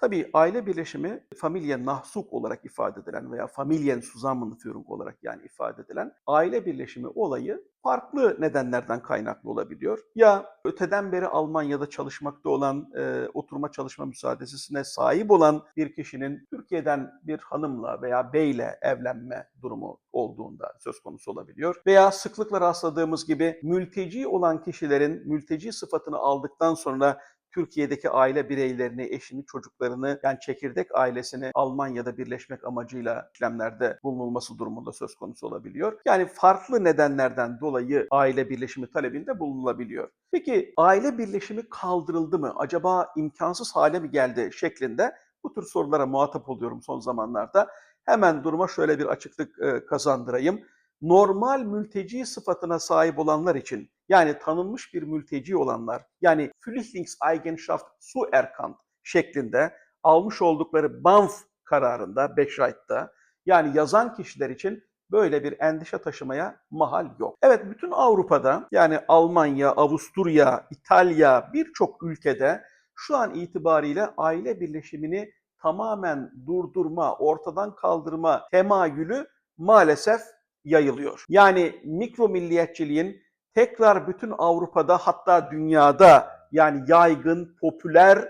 Tabii aile birleşimi familya nahsuk olarak ifade edilen veya Familien Zusammenführung olarak yani ifade edilen aile birleşimi olayı farklı nedenlerden kaynaklı olabiliyor. Ya öteden beri Almanya'da çalışmakta olan, e, oturma çalışma müsaadesine sahip olan bir kişinin Türkiye'den bir hanımla veya beyle evlenme durumu olduğunda söz konusu olabiliyor. Veya sıklıkla rastladığımız gibi mülteci olan kişilerin mülteci sıfatını aldıktan sonra Türkiye'deki aile bireylerini, eşini, çocuklarını yani çekirdek ailesini Almanya'da birleşmek amacıyla işlemlerde bulunulması durumunda söz konusu olabiliyor. Yani farklı nedenlerden dolayı aile birleşimi talebinde bulunulabiliyor. Peki aile birleşimi kaldırıldı mı? Acaba imkansız hale mi geldi şeklinde bu tür sorulara muhatap oluyorum son zamanlarda. Hemen duruma şöyle bir açıklık e, kazandırayım normal mülteci sıfatına sahip olanlar için yani tanınmış bir mülteci olanlar yani Flüchtlingseigenschaft zuerkannt şeklinde almış oldukları BANF kararında Beşright'ta yani yazan kişiler için böyle bir endişe taşımaya mahal yok. Evet bütün Avrupa'da yani Almanya, Avusturya, İtalya birçok ülkede şu an itibariyle aile birleşimini tamamen durdurma, ortadan kaldırma temayülü maalesef yayılıyor. Yani mikro milliyetçiliğin tekrar bütün Avrupa'da hatta dünyada yani yaygın, popüler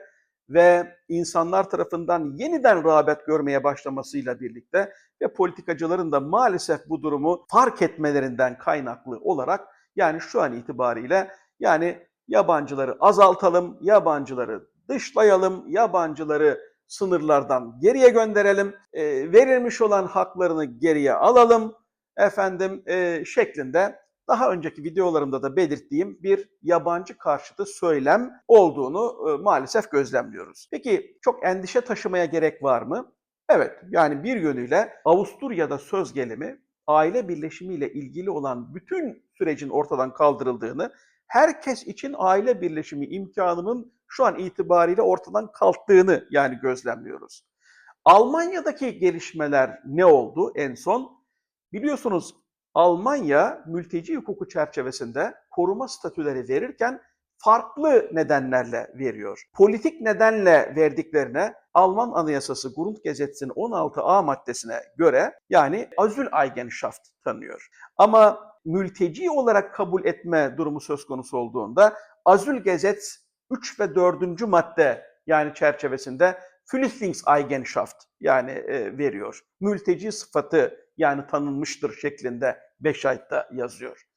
ve insanlar tarafından yeniden rağbet görmeye başlamasıyla birlikte ve politikacıların da maalesef bu durumu fark etmelerinden kaynaklı olarak yani şu an itibariyle yani yabancıları azaltalım, yabancıları dışlayalım, yabancıları sınırlardan geriye gönderelim, e, verilmiş olan haklarını geriye alalım, efendim e, şeklinde daha önceki videolarımda da belirttiğim bir yabancı karşıtı söylem olduğunu e, maalesef gözlemliyoruz. Peki çok endişe taşımaya gerek var mı? Evet yani bir yönüyle Avusturya'da söz gelimi aile birleşimiyle ilgili olan bütün sürecin ortadan kaldırıldığını, herkes için aile birleşimi imkanının şu an itibariyle ortadan kalktığını yani gözlemliyoruz. Almanya'daki gelişmeler ne oldu en son? Biliyorsunuz Almanya mülteci hukuku çerçevesinde koruma statüleri verirken farklı nedenlerle veriyor. Politik nedenle verdiklerine Alman Anayasası Grundgesetz'in 16a maddesine göre yani Asyl-Eigenschaft tanıyor. Ama mülteci olarak kabul etme durumu söz konusu olduğunda Asylgesetz 3 ve 4. madde yani çerçevesinde Flüchtlingseigenschaft yani e, veriyor. Mülteci sıfatı yani tanınmıştır şeklinde Beşayt'ta yazıyor.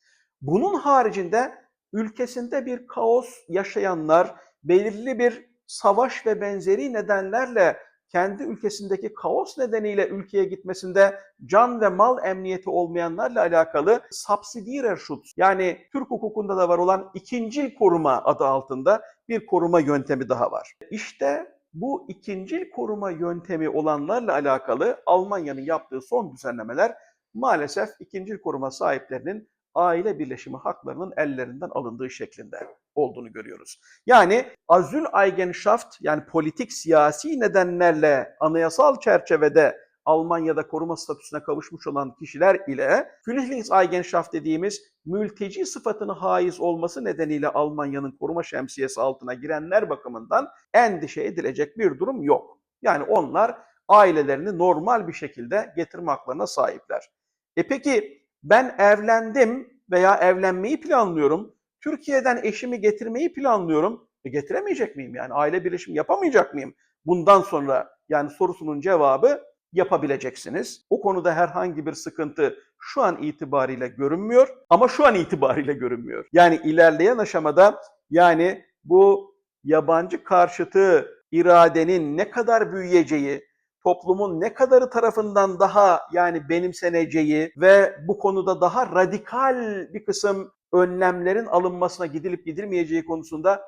Bunun haricinde ülkesinde bir kaos yaşayanlar belirli bir savaş ve benzeri nedenlerle kendi ülkesindeki kaos nedeniyle ülkeye gitmesinde can ve mal emniyeti olmayanlarla alakalı Subsidiärerschutz yani Türk hukukunda da var olan ikincil koruma adı altında bir koruma yöntemi daha var. İşte bu ikincil koruma yöntemi olanlarla alakalı Almanya'nın yaptığı son düzenlemeler maalesef ikincil koruma sahiplerinin aile birleşimi haklarının ellerinden alındığı şeklinde olduğunu görüyoruz. Yani azül Eigenschaft yani politik siyasi nedenlerle anayasal çerçevede Almanya'da koruma statüsüne kavuşmuş olan kişiler ile Flüchtlingseigenschaft dediğimiz mülteci sıfatını haiz olması nedeniyle Almanya'nın koruma şemsiyesi altına girenler bakımından endişe edilecek bir durum yok. Yani onlar ailelerini normal bir şekilde getirme haklarına sahipler. E peki ben evlendim veya evlenmeyi planlıyorum. Türkiye'den eşimi getirmeyi planlıyorum. E getiremeyecek miyim yani? Aile birleşimi yapamayacak mıyım? Bundan sonra yani sorusunun cevabı yapabileceksiniz. O konuda herhangi bir sıkıntı şu an itibariyle görünmüyor ama şu an itibariyle görünmüyor. Yani ilerleyen aşamada yani bu yabancı karşıtı iradenin ne kadar büyüyeceği, toplumun ne kadarı tarafından daha yani benimseneceği ve bu konuda daha radikal bir kısım önlemlerin alınmasına gidilip gidilmeyeceği konusunda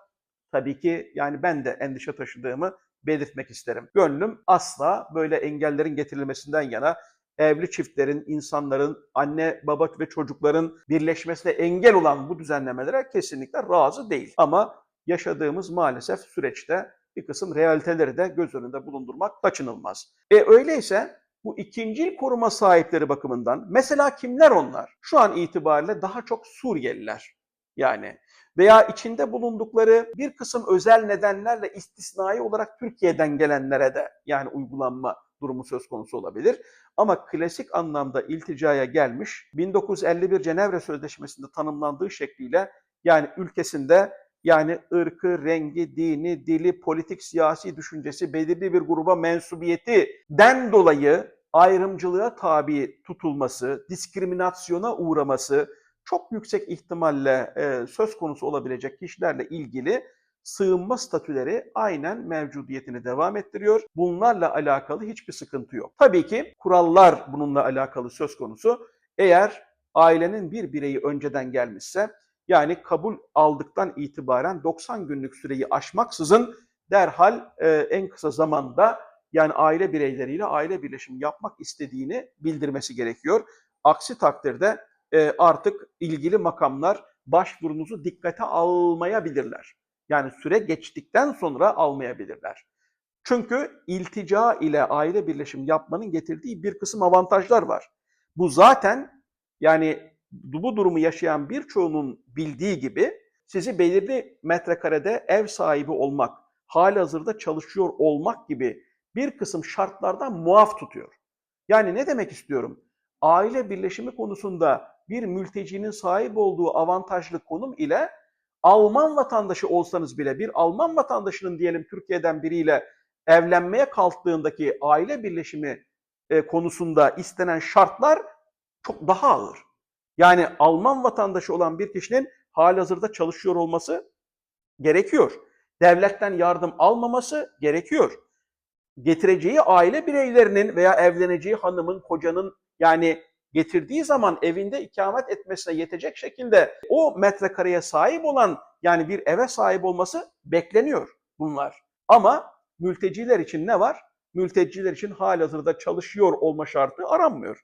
tabii ki yani ben de endişe taşıdığımı belirtmek isterim. Gönlüm asla böyle engellerin getirilmesinden yana evli çiftlerin, insanların, anne, baba ve çocukların birleşmesine engel olan bu düzenlemelere kesinlikle razı değil. Ama yaşadığımız maalesef süreçte bir kısım realiteleri de göz önünde bulundurmak kaçınılmaz. E öyleyse bu ikincil koruma sahipleri bakımından mesela kimler onlar? Şu an itibariyle daha çok Suriyeliler. Yani veya içinde bulundukları bir kısım özel nedenlerle istisnai olarak Türkiye'den gelenlere de yani uygulanma durumu söz konusu olabilir. Ama klasik anlamda ilticaya gelmiş 1951 Cenevre Sözleşmesi'nde tanımlandığı şekliyle yani ülkesinde yani ırkı, rengi, dini, dili, politik, siyasi düşüncesi, belirli bir gruba mensubiyetinden dolayı ayrımcılığa tabi tutulması, diskriminasyona uğraması çok yüksek ihtimalle e, söz konusu olabilecek kişilerle ilgili sığınma statüleri aynen mevcudiyetini devam ettiriyor. Bunlarla alakalı hiçbir sıkıntı yok. Tabii ki kurallar bununla alakalı söz konusu. Eğer ailenin bir bireyi önceden gelmişse yani kabul aldıktan itibaren 90 günlük süreyi aşmaksızın derhal e, en kısa zamanda yani aile bireyleriyle aile birleşimi yapmak istediğini bildirmesi gerekiyor. Aksi takdirde e, artık ilgili makamlar başvurunuzu dikkate almayabilirler. Yani süre geçtikten sonra almayabilirler. Çünkü iltica ile aile birleşimi yapmanın getirdiği bir kısım avantajlar var. Bu zaten yani bu durumu yaşayan birçoğunun bildiği gibi sizi belirli metrekarede ev sahibi olmak, halihazırda çalışıyor olmak gibi bir kısım şartlardan muaf tutuyor. Yani ne demek istiyorum? Aile birleşimi konusunda bir mültecinin sahip olduğu avantajlı konum ile Alman vatandaşı olsanız bile bir Alman vatandaşının diyelim Türkiye'den biriyle evlenmeye kalktığındaki aile birleşimi e, konusunda istenen şartlar çok daha ağır. Yani Alman vatandaşı olan bir kişinin halihazırda çalışıyor olması gerekiyor. Devletten yardım almaması gerekiyor. Getireceği aile bireylerinin veya evleneceği hanımın, kocanın yani getirdiği zaman evinde ikamet etmesine yetecek şekilde o metrekareye sahip olan yani bir eve sahip olması bekleniyor bunlar. Ama mülteciler için ne var? Mülteciler için halihazırda çalışıyor olma şartı aranmıyor.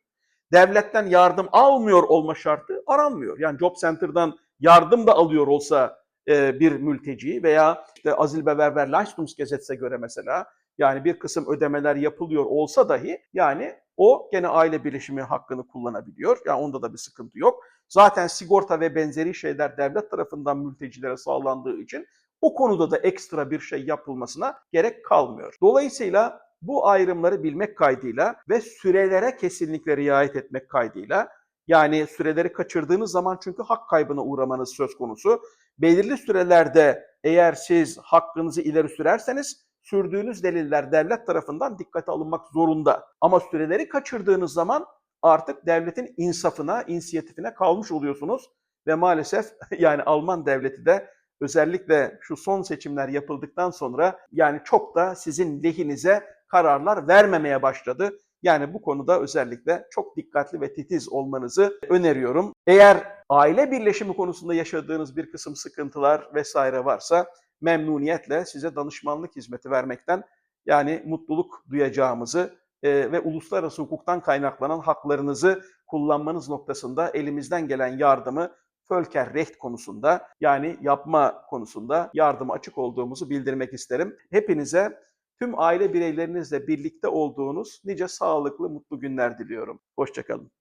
Devletten yardım almıyor olma şartı aranmıyor. Yani Job Center'dan yardım da alıyor olsa e, bir mülteci veya işte Azil Bewerber Leistungsgesetz'e göre mesela yani bir kısım ödemeler yapılıyor olsa dahi yani o gene aile birleşimi hakkını kullanabiliyor. Yani onda da bir sıkıntı yok. Zaten sigorta ve benzeri şeyler devlet tarafından mültecilere sağlandığı için o konuda da ekstra bir şey yapılmasına gerek kalmıyor. Dolayısıyla bu ayrımları bilmek kaydıyla ve sürelere kesinlikle riayet etmek kaydıyla yani süreleri kaçırdığınız zaman çünkü hak kaybına uğramanız söz konusu. Belirli sürelerde eğer siz hakkınızı ileri sürerseniz sürdüğünüz deliller devlet tarafından dikkate alınmak zorunda. Ama süreleri kaçırdığınız zaman artık devletin insafına, inisiyatifine kalmış oluyorsunuz ve maalesef yani Alman devleti de özellikle şu son seçimler yapıldıktan sonra yani çok da sizin lehinize kararlar vermemeye başladı. Yani bu konuda özellikle çok dikkatli ve titiz olmanızı öneriyorum. Eğer aile birleşimi konusunda yaşadığınız bir kısım sıkıntılar vesaire varsa memnuniyetle size danışmanlık hizmeti vermekten yani mutluluk duyacağımızı e, ve uluslararası hukuktan kaynaklanan haklarınızı kullanmanız noktasında elimizden gelen yardımı Völker Recht konusunda yani yapma konusunda yardıma açık olduğumuzu bildirmek isterim. Hepinize tüm aile bireylerinizle birlikte olduğunuz nice sağlıklı, mutlu günler diliyorum. Hoşçakalın.